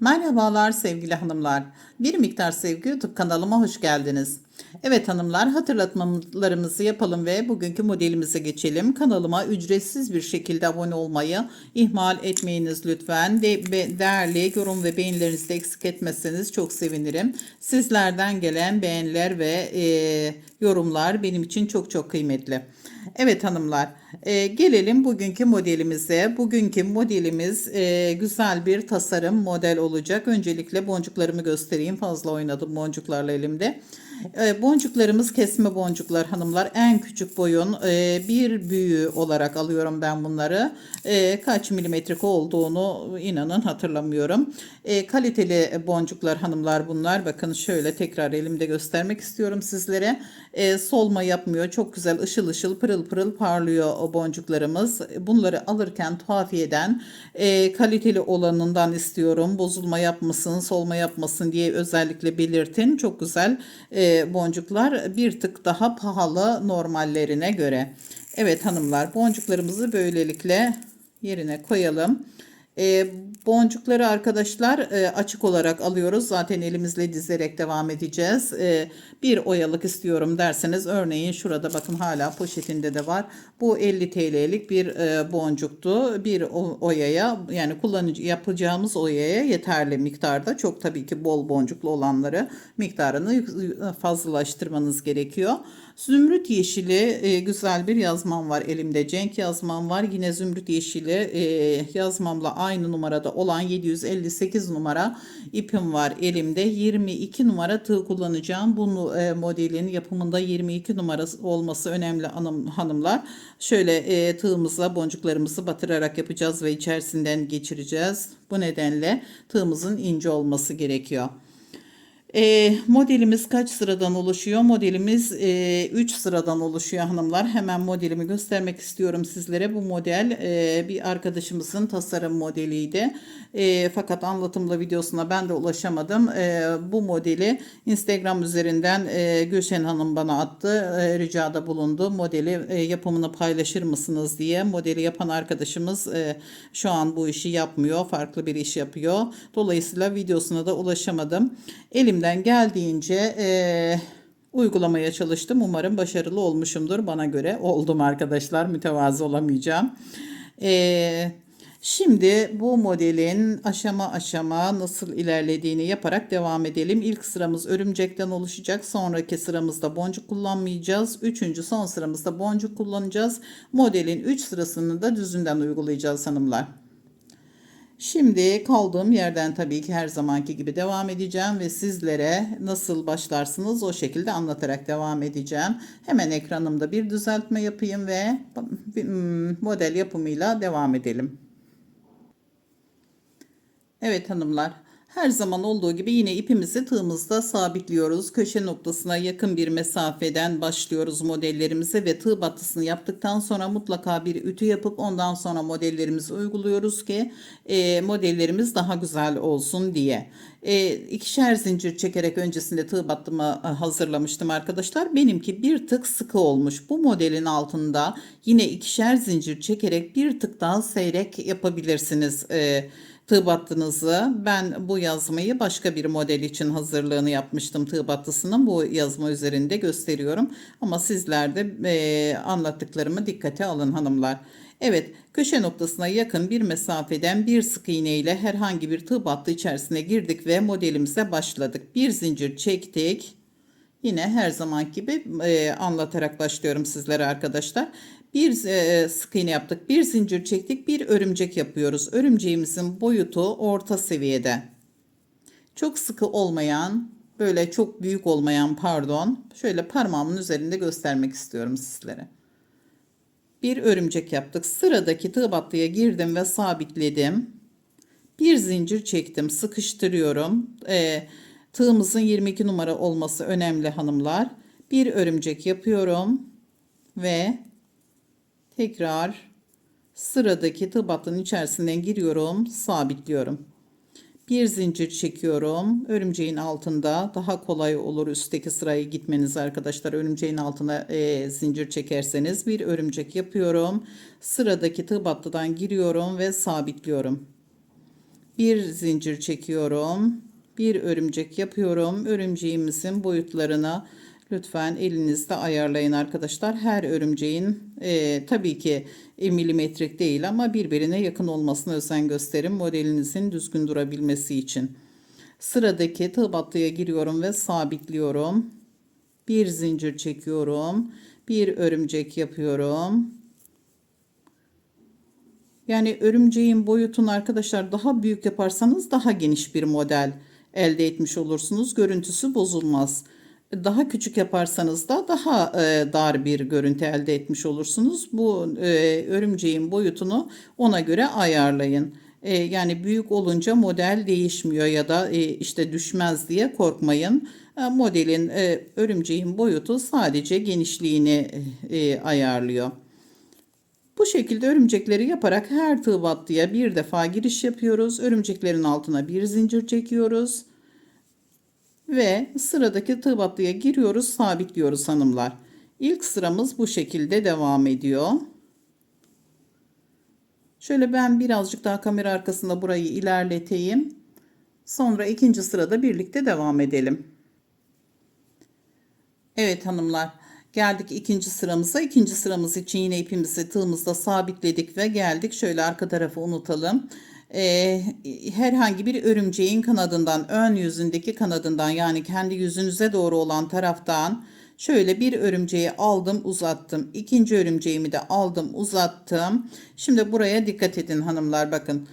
Merhabalar sevgili hanımlar. Bir miktar sevgi YouTube kanalıma hoş geldiniz. Evet hanımlar hatırlatmalarımızı yapalım ve bugünkü modelimize geçelim. Kanalıma ücretsiz bir şekilde abone olmayı ihmal etmeyiniz lütfen. Be- değerli yorum ve beğenilerinizi de eksik etmezseniz çok sevinirim. Sizlerden gelen beğeniler ve e, yorumlar benim için çok çok kıymetli. Evet hanımlar e, gelelim bugünkü modelimize. Bugünkü modelimiz e, güzel bir tasarım model olacak. Öncelikle boncuklarımı göstereyim. Fazla oynadım boncuklarla elimde. E, boncuklarımız kesme boncuklar hanımlar. En küçük boyun e, bir büyüğü olarak alıyorum ben bunları. E, kaç milimetrik olduğunu inanın hatırlamıyorum. E, kaliteli boncuklar hanımlar bunlar. Bakın şöyle tekrar elimde göstermek istiyorum sizlere. Solma yapmıyor. Çok güzel ışıl ışıl pırıl pırıl parlıyor o boncuklarımız. Bunları alırken tuhafiyeden kaliteli olanından istiyorum. Bozulma yapmasın, solma yapmasın diye özellikle belirtin. Çok güzel e, boncuklar bir tık daha pahalı normallerine göre. Evet hanımlar boncuklarımızı böylelikle yerine koyalım. E, boncukları arkadaşlar e, açık olarak alıyoruz. Zaten elimizle dizerek devam edeceğiz. E, bir oyalık istiyorum derseniz örneğin şurada bakın hala poşetinde de var. Bu 50 TL'lik bir e, boncuktu. Bir oyaya yani kullanıcı yapacağımız oyaya yeterli miktarda. Çok tabii ki bol boncuklu olanları miktarını fazlalaştırmanız gerekiyor. Zümrüt yeşili e, güzel bir yazmam var elimde. Cenk yazmam var. Yine zümrüt yeşili e, yazmamla aynı numarada olan 758 numara ipim var elimde. 22 numara tığ kullanacağım. Bunu e, modelin yapımında 22 numarası olması önemli hanım, hanımlar. Şöyle e, tığımızla boncuklarımızı batırarak yapacağız ve içerisinden geçireceğiz. Bu nedenle tığımızın ince olması gerekiyor. E, modelimiz kaç sıradan oluşuyor? Modelimiz 3 sıradan oluşuyor hanımlar. Hemen modelimi göstermek istiyorum sizlere. Bu model e, bir arkadaşımızın tasarım modeliydi. E, fakat anlatımla videosuna ben de ulaşamadım. E, bu modeli Instagram üzerinden e, Gülşen Hanım bana attı. E, ricada bulundu. Modeli e, yapımını paylaşır mısınız diye. Modeli yapan arkadaşımız e, şu an bu işi yapmıyor. Farklı bir iş yapıyor. Dolayısıyla videosuna da ulaşamadım. Elimden geldiğince e, uygulamaya çalıştım. Umarım başarılı olmuşumdur. Bana göre oldum arkadaşlar. Mütevazı olamayacağım. E, Şimdi bu modelin aşama aşama nasıl ilerlediğini yaparak devam edelim. İlk sıramız örümcekten oluşacak. Sonraki sıramızda boncuk kullanmayacağız. Üçüncü son sıramızda boncuk kullanacağız. Modelin 3 sırasını da düzünden uygulayacağız hanımlar. Şimdi kaldığım yerden tabii ki her zamanki gibi devam edeceğim ve sizlere nasıl başlarsınız o şekilde anlatarak devam edeceğim. Hemen ekranımda bir düzeltme yapayım ve hmm, model yapımıyla devam edelim. Evet hanımlar. Her zaman olduğu gibi yine ipimizi tığımızda sabitliyoruz. Köşe noktasına yakın bir mesafeden başlıyoruz modellerimize ve tığ battısını yaptıktan sonra mutlaka bir ütü yapıp ondan sonra modellerimizi uyguluyoruz ki e, modellerimiz daha güzel olsun diye. E, ikişer zincir çekerek öncesinde tığ battımı e, hazırlamıştım arkadaşlar. Benimki bir tık sıkı olmuş. Bu modelin altında yine ikişer zincir çekerek bir tık daha seyrek yapabilirsiniz. E, tığ battınızı. Ben bu yazmayı başka bir model için hazırlığını yapmıştım tığ battısının. Bu yazma üzerinde gösteriyorum. Ama sizler de e, anlattıklarımı dikkate alın hanımlar. Evet köşe noktasına yakın bir mesafeden bir sık iğne ile herhangi bir tığ battı içerisine girdik ve modelimize başladık. Bir zincir çektik. Yine her zaman gibi e, anlatarak başlıyorum sizlere arkadaşlar. Bir e, sık iğne yaptık, bir zincir çektik, bir örümcek yapıyoruz. Örümceğimizin boyutu orta seviyede. Çok sıkı olmayan, böyle çok büyük olmayan pardon, şöyle parmağımın üzerinde göstermek istiyorum sizlere. Bir örümcek yaptık. Sıradaki tığ battıya girdim ve sabitledim. Bir zincir çektim, sıkıştırıyorum. E, tığımızın 22 numara olması önemli hanımlar. Bir örümcek yapıyorum ve tekrar sıradaki tığ battının içerisinden giriyorum, sabitliyorum. Bir zincir çekiyorum. Örümceğin altında daha kolay olur üstteki sıraya gitmeniz arkadaşlar. Örümceğin altına e, zincir çekerseniz bir örümcek yapıyorum. Sıradaki tığ battıdan giriyorum ve sabitliyorum. Bir zincir çekiyorum. Bir örümcek yapıyorum. Örümceğimizin boyutlarını lütfen elinizde ayarlayın arkadaşlar. Her örümceğin e, tabii ki e, milimetrik değil ama birbirine yakın olmasına özen gösterin. Modelinizin düzgün durabilmesi için. Sıradaki tığ battıya giriyorum ve sabitliyorum. Bir zincir çekiyorum. Bir örümcek yapıyorum. Yani örümceğin boyutunu arkadaşlar daha büyük yaparsanız daha geniş bir model elde etmiş olursunuz. Görüntüsü bozulmaz. Daha küçük yaparsanız da daha e, dar bir görüntü elde etmiş olursunuz. Bu e, örümceğin boyutunu ona göre ayarlayın. E, yani büyük olunca model değişmiyor ya da e, işte düşmez diye korkmayın. E, modelin e, örümceğin boyutu sadece genişliğini e, ayarlıyor. Bu şekilde örümcekleri yaparak her tığ battıya bir defa giriş yapıyoruz. Örümceklerin altına bir zincir çekiyoruz. Ve sıradaki tığ battıya giriyoruz, sabitliyoruz hanımlar. İlk sıramız bu şekilde devam ediyor. Şöyle ben birazcık daha kamera arkasında burayı ilerleteyim. Sonra ikinci sırada birlikte devam edelim. Evet hanımlar. Geldik ikinci sıramıza. İkinci sıramız için yine ipimizi tığımızda sabitledik ve geldik. Şöyle arka tarafı unutalım. Ee, herhangi bir örümceğin kanadından, ön yüzündeki kanadından yani kendi yüzünüze doğru olan taraftan şöyle bir örümceği aldım uzattım. İkinci örümceğimi de aldım uzattım. Şimdi buraya dikkat edin hanımlar bakın.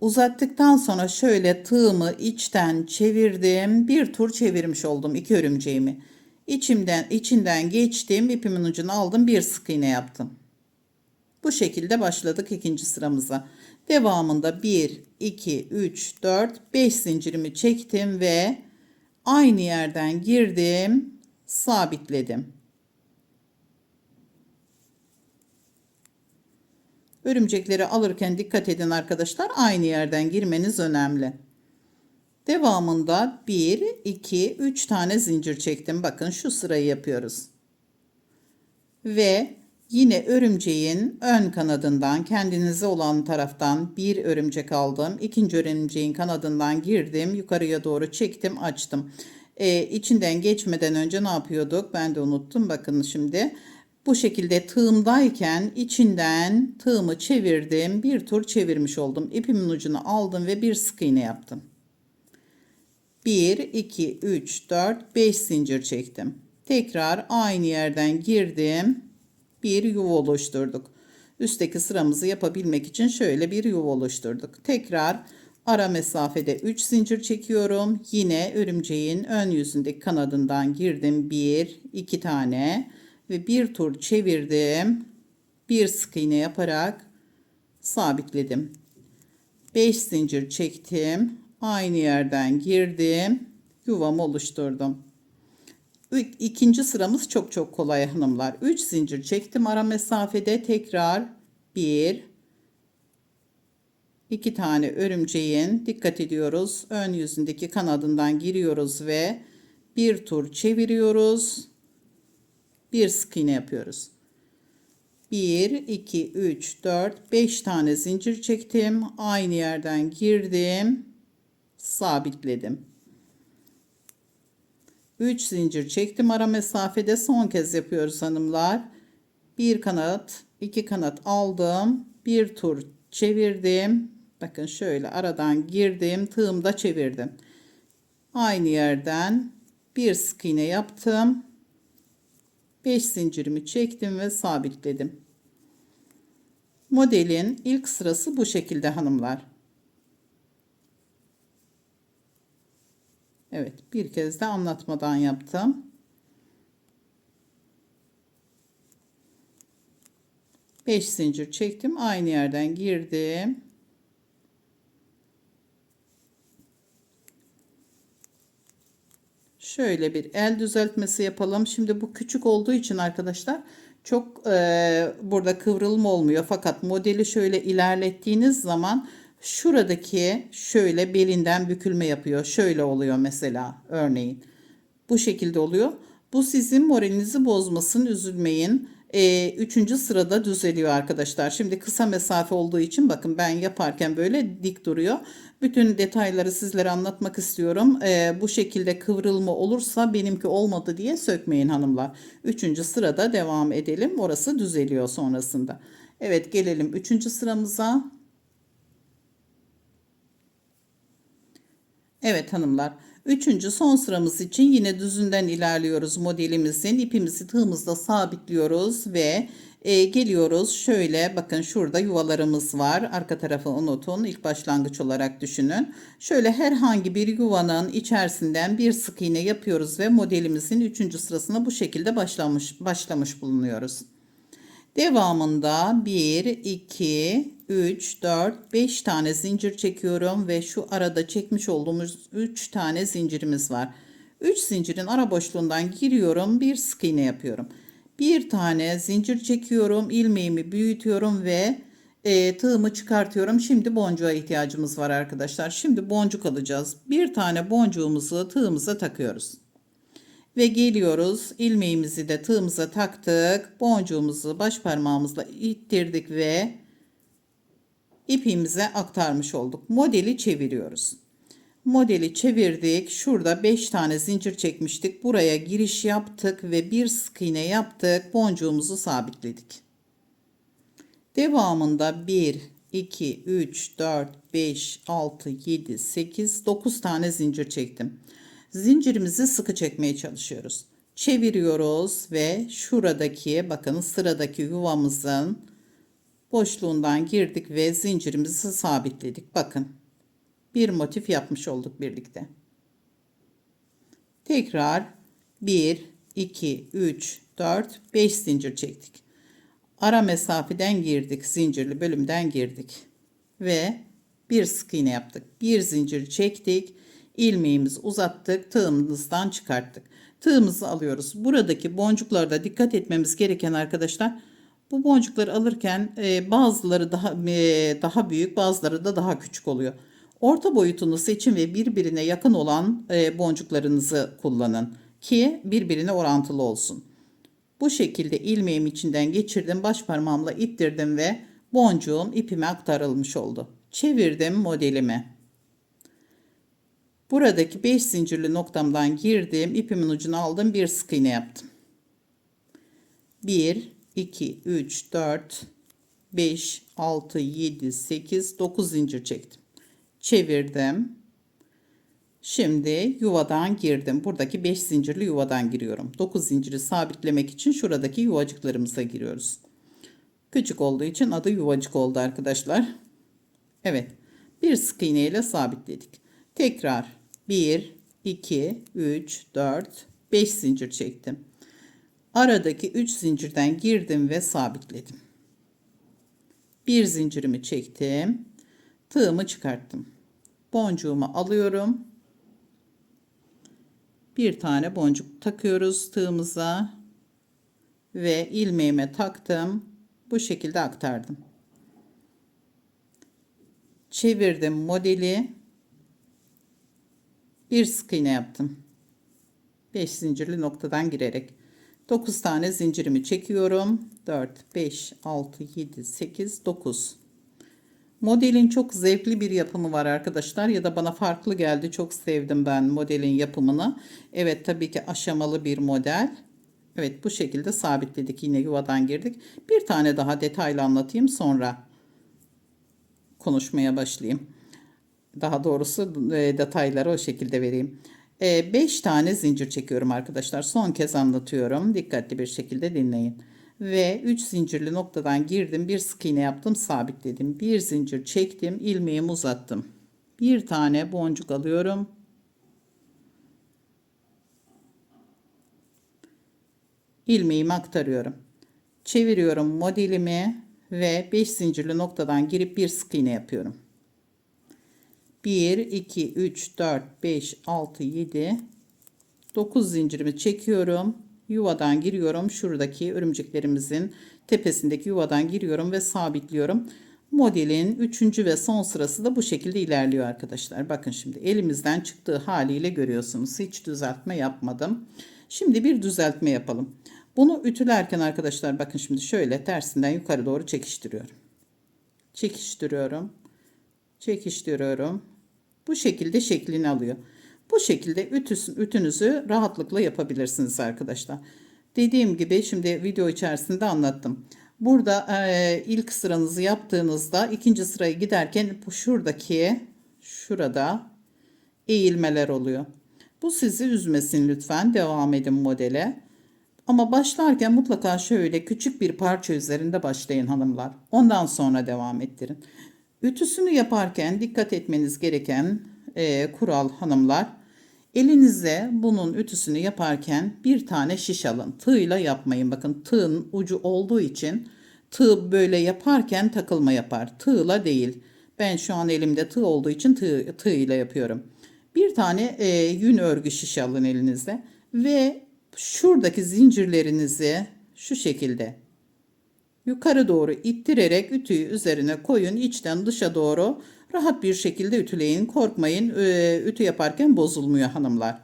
Uzattıktan sonra şöyle tığımı içten çevirdim. Bir tur çevirmiş oldum iki örümceğimi. İçimden, içinden geçtim. ipimin ucunu aldım. Bir sık iğne yaptım. Bu şekilde başladık ikinci sıramıza. Devamında 1, 2, 3, 4, 5 zincirimi çektim ve aynı yerden girdim. Sabitledim. Örümcekleri alırken dikkat edin arkadaşlar. Aynı yerden girmeniz önemli. Devamında 1, 2, 3 tane zincir çektim. Bakın şu sırayı yapıyoruz. Ve yine örümceğin ön kanadından kendinize olan taraftan bir örümcek aldım. İkinci örümceğin kanadından girdim. Yukarıya doğru çektim açtım. Ee, içinden geçmeden önce ne yapıyorduk? Ben de unuttum. Bakın şimdi. Bu şekilde tığımdayken içinden tığımı çevirdim. Bir tur çevirmiş oldum. İpimin ucunu aldım ve bir sık iğne yaptım. 1, 2, 3, 4, 5 zincir çektim. Tekrar aynı yerden girdim. Bir yuva oluşturduk. Üstteki sıramızı yapabilmek için şöyle bir yuva oluşturduk. Tekrar ara mesafede 3 zincir çekiyorum. Yine örümceğin ön yüzündeki kanadından girdim. 1, 2 tane ve bir tur çevirdim. Bir sık iğne yaparak sabitledim. 5 zincir çektim aynı yerden girdim. Yuvamı oluşturdum. İkinci sıramız çok çok kolay hanımlar. 3 zincir çektim ara mesafede tekrar 1 2 tane örümceğin dikkat ediyoruz. Ön yüzündeki kanadından giriyoruz ve bir tur çeviriyoruz. Bir sık iğne yapıyoruz. 1 2 3 4 5 tane zincir çektim. Aynı yerden girdim sabitledim. 3 zincir çektim ara mesafede son kez yapıyoruz hanımlar. Bir kanat, iki kanat aldım. Bir tur çevirdim. Bakın şöyle aradan girdim, tığımda çevirdim. Aynı yerden bir sık iğne yaptım. 5 zincirimi çektim ve sabitledim. Modelin ilk sırası bu şekilde hanımlar. Evet bir kez de anlatmadan yaptım. Beş zincir çektim. Aynı yerden girdim. Şöyle bir el düzeltmesi yapalım. Şimdi bu küçük olduğu için arkadaşlar çok e, burada kıvrılma olmuyor. Fakat modeli şöyle ilerlettiğiniz zaman şuradaki şöyle belinden bükülme yapıyor. Şöyle oluyor mesela örneğin. Bu şekilde oluyor. Bu sizin moralinizi bozmasın üzülmeyin. e, üçüncü sırada düzeliyor arkadaşlar. Şimdi kısa mesafe olduğu için bakın ben yaparken böyle dik duruyor. Bütün detayları sizlere anlatmak istiyorum. E, bu şekilde kıvrılma olursa benimki olmadı diye sökmeyin hanımlar. Üçüncü sırada devam edelim. Orası düzeliyor sonrasında. Evet gelelim üçüncü sıramıza. Evet hanımlar. Üçüncü son sıramız için yine düzünden ilerliyoruz modelimizin. ipimizi tığımızda sabitliyoruz ve e, geliyoruz. Şöyle bakın şurada yuvalarımız var. Arka tarafı unutun. İlk başlangıç olarak düşünün. Şöyle herhangi bir yuvanın içerisinden bir sık iğne yapıyoruz ve modelimizin üçüncü sırasına bu şekilde başlamış, başlamış bulunuyoruz. Devamında 1, 2, 3, 4, 5 tane zincir çekiyorum ve şu arada çekmiş olduğumuz 3 tane zincirimiz var. 3 zincirin ara boşluğundan giriyorum, bir sık iğne yapıyorum. Bir tane zincir çekiyorum, ilmeğimi büyütüyorum ve e, tığımı çıkartıyorum. Şimdi boncuğa ihtiyacımız var arkadaşlar. Şimdi boncuk alacağız. Bir tane boncuğumuzu tığımıza takıyoruz. Ve geliyoruz ilmeğimizi de tığımıza taktık. Boncuğumuzu baş parmağımızla ittirdik ve ipimize aktarmış olduk. Modeli çeviriyoruz. Modeli çevirdik. Şurada 5 tane zincir çekmiştik. Buraya giriş yaptık ve bir sık iğne yaptık. Boncuğumuzu sabitledik. Devamında 1, 2, 3, 4, 5, 6, 7, 8, 9 tane zincir çektim. Zincirimizi sıkı çekmeye çalışıyoruz. Çeviriyoruz ve şuradaki bakın sıradaki yuvamızın boşluğundan girdik ve zincirimizi sabitledik. Bakın bir motif yapmış olduk birlikte. Tekrar 1, 2, 3, 4, 5 zincir çektik. Ara mesafeden girdik. Zincirli bölümden girdik. Ve bir sık iğne yaptık. Bir zincir çektik. İlmeğimizi uzattık. Tığımızdan çıkarttık. Tığımızı alıyoruz. Buradaki boncuklarda dikkat etmemiz gereken arkadaşlar. Bu boncukları alırken e, bazıları daha e, daha büyük, bazıları da daha küçük oluyor. Orta boyutunu seçin ve birbirine yakın olan e, boncuklarınızı kullanın ki birbirine orantılı olsun. Bu şekilde ilmeğim içinden geçirdim, baş parmağımla ittirdim ve boncuğum ipime aktarılmış oldu. Çevirdim modelimi. Buradaki 5 zincirli noktamdan girdim, ipimin ucunu aldım, bir sık iğne yaptım. 1 2 3 4 5 6 7 8 9 zincir çektim. Çevirdim. Şimdi yuvadan girdim. Buradaki 5 zincirli yuvadan giriyorum. 9 zinciri sabitlemek için şuradaki yuvacıklarımıza giriyoruz. Küçük olduğu için adı yuvacık oldu arkadaşlar. Evet. Bir sık iğne ile sabitledik. Tekrar 1, 2, 3, 4, 5 zincir çektim. Aradaki 3 zincirden girdim ve sabitledim. Bir zincirimi çektim. Tığımı çıkarttım. Boncuğumu alıyorum. Bir tane boncuk takıyoruz tığımıza ve ilmeğime taktım. Bu şekilde aktardım. Çevirdim modeli. Bir sık iğne yaptım. 5 zincirli noktadan girerek 9 tane zincirimi çekiyorum. 4 5 6 7 8 9 Modelin çok zevkli bir yapımı var arkadaşlar ya da bana farklı geldi. Çok sevdim ben modelin yapımını. Evet tabii ki aşamalı bir model. Evet bu şekilde sabitledik. Yine yuvadan girdik. Bir tane daha detaylı anlatayım sonra konuşmaya başlayayım. Daha doğrusu e, detayları o şekilde vereyim. 5 e, tane zincir çekiyorum arkadaşlar. Son kez anlatıyorum. Dikkatli bir şekilde dinleyin ve 3 zincirli noktadan girdim. Bir sık iğne yaptım, sabitledim. Bir zincir çektim, ilmeğimi uzattım. Bir tane boncuk alıyorum. ilmeğimi aktarıyorum. Çeviriyorum modelimi ve 5 zincirli noktadan girip bir sık iğne yapıyorum. 1 2 3 4 5 6 7 9 zincirimi çekiyorum yuvadan giriyorum. Şuradaki örümceklerimizin tepesindeki yuvadan giriyorum ve sabitliyorum. Modelin üçüncü ve son sırası da bu şekilde ilerliyor arkadaşlar. Bakın şimdi elimizden çıktığı haliyle görüyorsunuz. Hiç düzeltme yapmadım. Şimdi bir düzeltme yapalım. Bunu ütülerken arkadaşlar bakın şimdi şöyle tersinden yukarı doğru çekiştiriyorum. Çekiştiriyorum. Çekiştiriyorum. Bu şekilde şeklini alıyor. Bu şekilde ütüsün, ütünüzü rahatlıkla yapabilirsiniz arkadaşlar. Dediğim gibi şimdi video içerisinde anlattım. Burada e, ilk sıranızı yaptığınızda ikinci sıraya giderken bu şuradaki şurada eğilmeler oluyor. Bu sizi üzmesin lütfen. Devam edin modele. Ama başlarken mutlaka şöyle küçük bir parça üzerinde başlayın hanımlar. Ondan sonra devam ettirin. Ütüsünü yaparken dikkat etmeniz gereken e, kural hanımlar. Elinize bunun ütüsünü yaparken bir tane şiş alın. Tığla yapmayın. Bakın tığın ucu olduğu için tığ böyle yaparken takılma yapar. Tığla değil. Ben şu an elimde tığ olduğu için tığ, tığ yapıyorum. Bir tane e, yün örgü şiş alın elinizde ve şuradaki zincirlerinizi şu şekilde yukarı doğru ittirerek ütüyü üzerine koyun. içten dışa doğru rahat bir şekilde ütüleyin. Korkmayın e, ütü yaparken bozulmuyor hanımlar.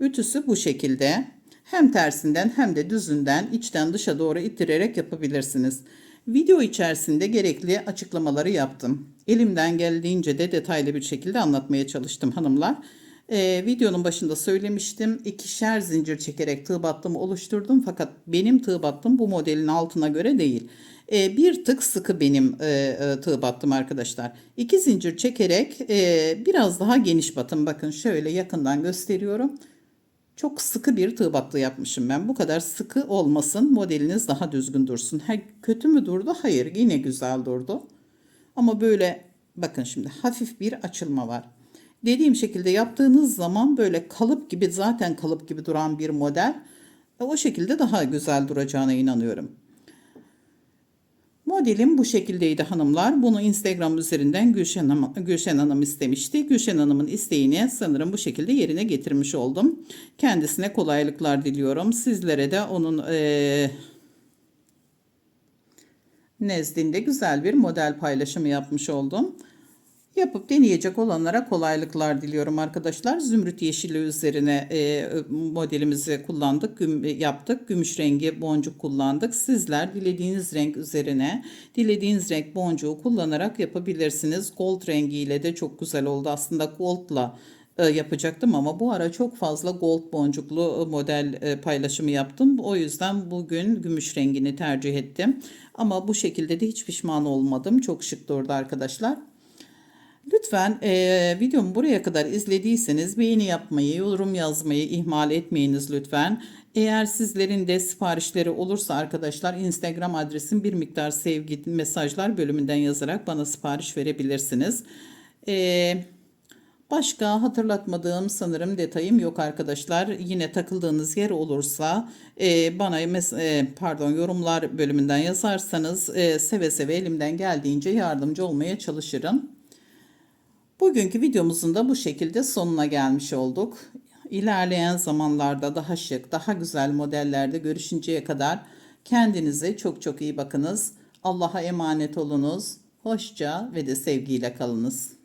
Ütüsü bu şekilde. Hem tersinden hem de düzünden içten dışa doğru ittirerek yapabilirsiniz. Video içerisinde gerekli açıklamaları yaptım. Elimden geldiğince de detaylı bir şekilde anlatmaya çalıştım hanımlar. Ee, videonun başında söylemiştim. İkişer zincir çekerek tığ battımı oluşturdum. Fakat benim tığ battım bu modelin altına göre değil. Ee, bir tık sıkı benim e, e, tığ battım arkadaşlar. İki zincir çekerek e, biraz daha geniş batım. Bakın şöyle yakından gösteriyorum. Çok sıkı bir tığ battı yapmışım ben. Bu kadar sıkı olmasın. Modeliniz daha düzgün dursun. Ha, kötü mü durdu? Hayır yine güzel durdu. Ama böyle bakın şimdi hafif bir açılma var. Dediğim şekilde yaptığınız zaman böyle kalıp gibi zaten kalıp gibi duran bir model e, o şekilde daha güzel duracağına inanıyorum. Modelim bu şekildeydi hanımlar. Bunu Instagram üzerinden Gülşen Hanım, Gülşen Hanım istemişti. Gülşen Hanım'ın isteğini sanırım bu şekilde yerine getirmiş oldum. Kendisine kolaylıklar diliyorum. Sizlere de onun e, nezdinde güzel bir model paylaşımı yapmış oldum. Yapıp deneyecek olanlara kolaylıklar diliyorum arkadaşlar. Zümrüt yeşili üzerine e, modelimizi kullandık, güm, yaptık. Gümüş rengi boncuk kullandık. Sizler dilediğiniz renk üzerine dilediğiniz renk boncuğu kullanarak yapabilirsiniz. Gold rengiyle de çok güzel oldu. Aslında goldla e, yapacaktım ama bu ara çok fazla gold boncuklu model e, paylaşımı yaptım. O yüzden bugün gümüş rengini tercih ettim. Ama bu şekilde de hiç pişman olmadım. Çok şık durdu arkadaşlar. Lütfen e, videomu buraya kadar izlediyseniz beğeni yapmayı, yorum yazmayı ihmal etmeyiniz lütfen. Eğer sizlerin de siparişleri olursa arkadaşlar Instagram adresim bir miktar sevgi mesajlar bölümünden yazarak bana sipariş verebilirsiniz. Eee Başka hatırlatmadığım sanırım detayım yok arkadaşlar. Yine takıldığınız yer olursa e, bana e, pardon yorumlar bölümünden yazarsanız e, seve seve elimden geldiğince yardımcı olmaya çalışırım. Bugünkü videomuzun da bu şekilde sonuna gelmiş olduk. İlerleyen zamanlarda daha şık, daha güzel modellerde görüşünceye kadar kendinize çok çok iyi bakınız. Allah'a emanet olunuz. Hoşça ve de sevgiyle kalınız.